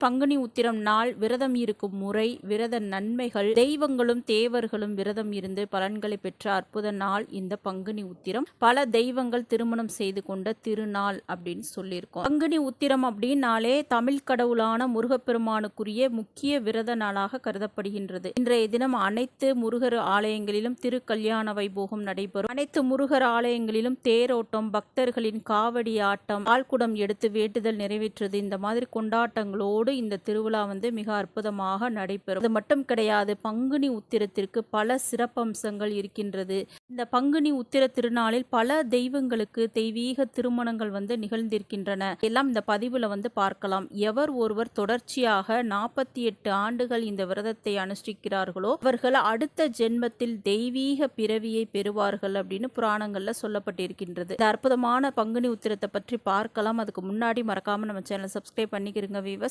பங்குனி உத்திரம் நாள் விரதம் இருக்கும் முறை விரத நன்மைகள் தெய்வங்களும் தேவர்களும் விரதம் இருந்து பலன்களை பெற்ற அற்புத நாள் இந்த பங்குனி உத்திரம். பல தெய்வங்கள் திருமணம் செய்து கொண்ட திருநாள் அப்படின்னு சொல்லியிருக்கோம். பங்குனி உத்திரம் அப்படின்னாலே தமிழ் கடவுளான முருகப்பெருமானுக்குரிய முக்கிய விரத நாளாக கருதப்படுகின்றது. இன்றைய தினம் அனைத்து முருகர் ஆலயங்களிலும் திருக்கல்யாண வைபோகம் நடைபெறும். அனைத்து முருகர் ஆலயங்களிலும் தேரோட்டம் பக்தர்களின் காவடி ஆட்டம் ஆழ்குடம் எடுத்து வேண்டுதல் நிறைவேற்றுவது இந்த மாதிரி கொண்டாட்டங்களோடு இந்த திருவிழா வந்து மிக அற்புதமாக நடைபெறும். அது மட்டும் கிடையாது பங்குனி உத்திரத்திற்கு பல சிறப்பம்சங்கள் இருக்கின்றது. இந்த பங்குனி உத்திர திருநாளில் பல தெய்வங்களுக்கு தெய்வீக திருமணங்கள் வந்து நிகழ்ந்திருக்கின்றன. எல்லாம் இந்த பதிவுல வந்து பார்க்கலாம். எவர் ஒருவர் தொடர்ச்சியாக நாற்பத்தி எட்டு ஆண்டுகள் இந்த விரதத்தை அனுஷ்டிக்கிறார்களோ அவர்கள் அடுத்த ஜென்மத்தில் தெய்வீக பிறவியை பெறுவார்கள் அப்படின்னு புராணங்கள்ல சொல்லப்பட்டிருக்கின்றது. இந்த அற்புதமான பங்குனி உத்திரத்தை பற்றி பார்க்கலாம். அதுக்கு முன்னாடி மறக்காம நம்ம சேனல் சப்ஸ்கிரைப் பண்ணிக்கிறோங்க வீவர்ஸ்